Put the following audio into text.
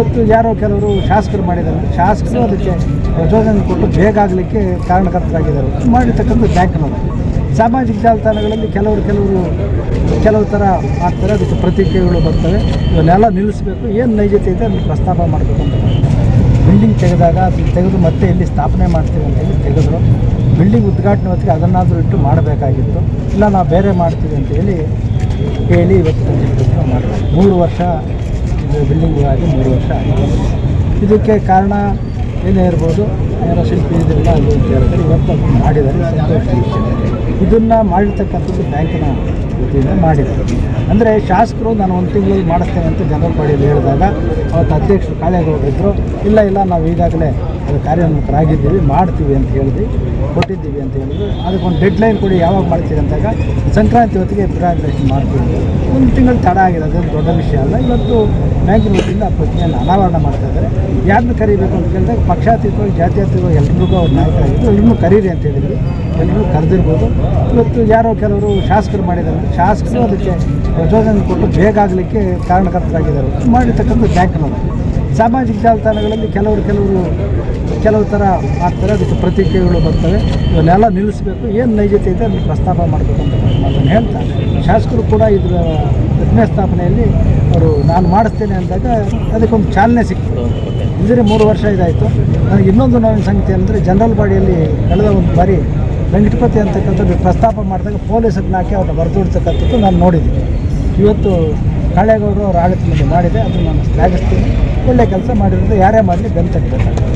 ಇವತ್ತು ಯಾರೋ ಕೆಲವರು ಶಾಸಕರು ಮಾಡಿದ್ದಾರೆ. ಶಾಸಕರು ಅದಕ್ಕೆ ಪ್ರಚೋದನೆ ಕೊಟ್ಟು ಬೇಗ ಆಗಲಿಕ್ಕೆ ಕಾರಣಕರ್ತರಾಗಿದ್ದಾರೆ. ಮಾಡಿರ್ತಕ್ಕಂಥ ಬ್ಯಾಂಕ್ನವರು ಸಾಮಾಜಿಕ ಜಾಲತಾಣಗಳಲ್ಲಿ ಕೆಲವರು ಕೆಲವರು ಕೆಲವು ಥರ ಆಗ್ತಾರೆ. ಅದಕ್ಕೆ ಪ್ರತಿಕ್ರಿಯೆಗಳು ಬರ್ತವೆ. ಇವನ್ನೆಲ್ಲ ನಿಲ್ಲಿಸಬೇಕು. ಏನು ನೈಜತೆ ಇದೆ ಅದನ್ನು ಪ್ರಸ್ತಾಪ ಮಾಡಬೇಕು ಅಂತ. ಬಿಲ್ಡಿಂಗ್ ತೆಗೆದಾಗ ಅದನ್ನು ತೆಗೆದು ಮತ್ತೆ ಎಲ್ಲಿ ಸ್ಥಾಪನೆ ಮಾಡ್ತೀವಿ ಅಂತ ಹೇಳಿ ತೆಗೆದ್ರು. ಬಿಲ್ಡಿಂಗ್ ಉದ್ಘಾಟನೆ ಹೊತ್ತಿಗೆ ಅದನ್ನಾದರೂ ಇಟ್ಟು ಮಾಡಬೇಕಾಗಿತ್ತು. ಇಲ್ಲ ನಾವು ಬೇರೆ ಮಾಡ್ತೀವಿ ಅಂತ ಹೇಳಿ ಇವತ್ತು ಮಾಡಬೇಕು. ಮೂರು ವರ್ಷ ಬಿಲ್ಡಿಂಗ್ ಆಗಿ ಮೂರು ವರ್ಷ ಆಗಿದೆ ಇದಕ್ಕೆ ಕಾರಣ ಏನೇ ಇರ್ಬೋದು ಏನೋ ಶಿಲ್ಪಿ ಇದೆಲ್ಲ ಅದು ಅಂತ ಇವತ್ತು ಮಾಡಿದ್ದಾರೆ, ಸಂತೋಷ. ಇದನ್ನು ಮಾಡಿರ್ತಕ್ಕಂಥದ್ದು ಬ್ಯಾಂಕಿನ ವತಿಯಿಂದ ಮಾಡಿದ್ದಾರೆ ಅಂದರೆ ಶಾಸಕರು, ನಾನು ಒಂದು ತಿಂಗಳಲ್ಲಿ ಮಾಡಿಸ್ತೇನೆ ಅಂತ ಜನರಲ್ ಬಾಡಿಯಲ್ಲಿ ಹೇಳಿದಾಗ, ಅವತ್ತು ಅಧ್ಯಕ್ಷರು ಕಾಳೆಗೆ ಇದ್ದರು ಇಲ್ಲ ಇಲ್ಲ, ನಾವು ಈಗಾಗಲೇ ಕಾರ್ಯೋನ್ಮುಖರಾಗಿದ್ದೀವಿ ಮಾಡ್ತೀವಿ ಅಂತ ಹೇಳಿದ್ವಿ, ಕೊಟ್ಟಿದ್ದೀವಿ ಅಂತ ಹೇಳಿದ್ರು. ಅದಕ್ಕೊಂದು ಡೆಡ್ ಲೈನ್ ಕೊಡಿ ಯಾವಾಗ ಮಾಡ್ತೀರಿ ಅಂದಾಗ ಸಂಕ್ರಾಂತಿ ಹೊತ್ತಿಗೆ ಪ್ರಿರಾಗ್ರೇಷನ್ ಮಾಡ್ತೀವಿ. ಒಂದು ತಿಂಗಳು ತಡ ಆಗಿದೆ ಅದು ದೊಡ್ಡ ವಿಷಯ ಅಲ್ಲ. ಇವತ್ತು ಬ್ಯಾಂಕಿನ ಆ ಪ್ರತಿಮೆಯನ್ನು ಅನಾವರಣ ಮಾಡ್ತಾ ಇದ್ದಾರೆ. ಯಾರನ್ನು ಕರಿಬೇಕು ಅಂತ ಕೇಳಿದಾಗ ಪಕ್ಷಾತೀತವಾಗಿ ಜಾತ್ಯಾತೀತವಾಗಿ ಎಲ್ರಿಗೂ ನಾಯಕ ನಾಯಕರಾಗಿದ್ದು ಎಲ್ಲರೂ ಕರೀರಿ ಅಂತ ಹೇಳಿದ್ವಿ. ಎಲ್ಲರೂ ಕರೆದಿರ್ಬೋದು. ಇವತ್ತು ಯಾರೋ ಕೆಲವರು ಶಾಸಕರು ಮಾಡಿದ್ದಾರೆ. ಶಾಸಕರು ಅದಕ್ಕೆ ಪ್ರಚೋದನೆ ಕೊಟ್ಟು ಬೇಗ ಆಗಲಿಕ್ಕೆ ಕಾರಣಕರ್ತರಾಗಿದ್ದಾರೆ. ಮಾಡಿರ್ತಕ್ಕಂಥ ಬ್ಯಾಂಕ್ನವರು ಸಾಮಾಜಿಕ ಜಾಲತಾಣಗಳಲ್ಲಿ ಕೆಲವರು ಕೆಲವರು ಕೆಲವು ಥರ ಮಾಡ್ತಾರೆ ಅದಕ್ಕೆ ಪ್ರತಿಕ್ರಿಯೆಗಳು ಬರ್ತವೆ. ಇವನ್ನೆಲ್ಲ ನಿಲ್ಲಿಸಬೇಕು. ಏನು ನೈಜತೆ ಇದೆ ಅದನ್ನು ಪ್ರಸ್ತಾಪ ಮಾಡಬೇಕು ಅಂತ ಅದನ್ನು ಹೇಳ್ತಾ ಶಾಸಕರು ಕೂಡ ಇದರ ಪ್ರತಿಮೆ ಸ್ಥಾಪನೆಯಲ್ಲಿ ಅವರು, ನಾನು ಮಾಡಿಸ್ತೇನೆ ಅಂದಾಗ ಅದಕ್ಕೊಂದು ಚಾಲನೆ ಸಿಕ್ತು. ಇದ್ರೆ ಮೂರು ವರ್ಷ ಇದಾಯಿತು. ನನಗೆ ಇನ್ನೊಂದು ನೋವಿನ ಸಂಗತಿ ಅಂದರೆ, ಜನರಲ್ ಬಾಡಿಯಲ್ಲಿ ಕಳೆದ ಒಂದು ಬಾರಿ ವೆಂಕಟಪತಿ ಅಂತಕ್ಕಂಥದ್ದು ಪ್ರಸ್ತಾಪ ಮಾಡಿದಾಗ ಪೊಲೀಸರನ್ನ ಹಾಕಿ ಅವ್ರನ್ನ ಬರೆದುಬಿಡ್ತಕ್ಕಂಥದ್ದು ನಾನು ನೋಡಿದ್ದೀನಿ. ಇವತ್ತು ಕಾಳೇಗೌಡರು ಅವ್ರ ಆಡಳಿತದಲ್ಲಿ ಮಾಡಿದೆ. ಅದು ನಾನು ಶ್ಲಾಘಿಸ್ತೀನಿ. ಒಳ್ಳೆ ಕೆಲಸ ಮಾಡಿರೋದು ಯಾರೇ ಮಾಡಲಿ ತಟ್ಟಬೇಕಾಗುತ್ತೆ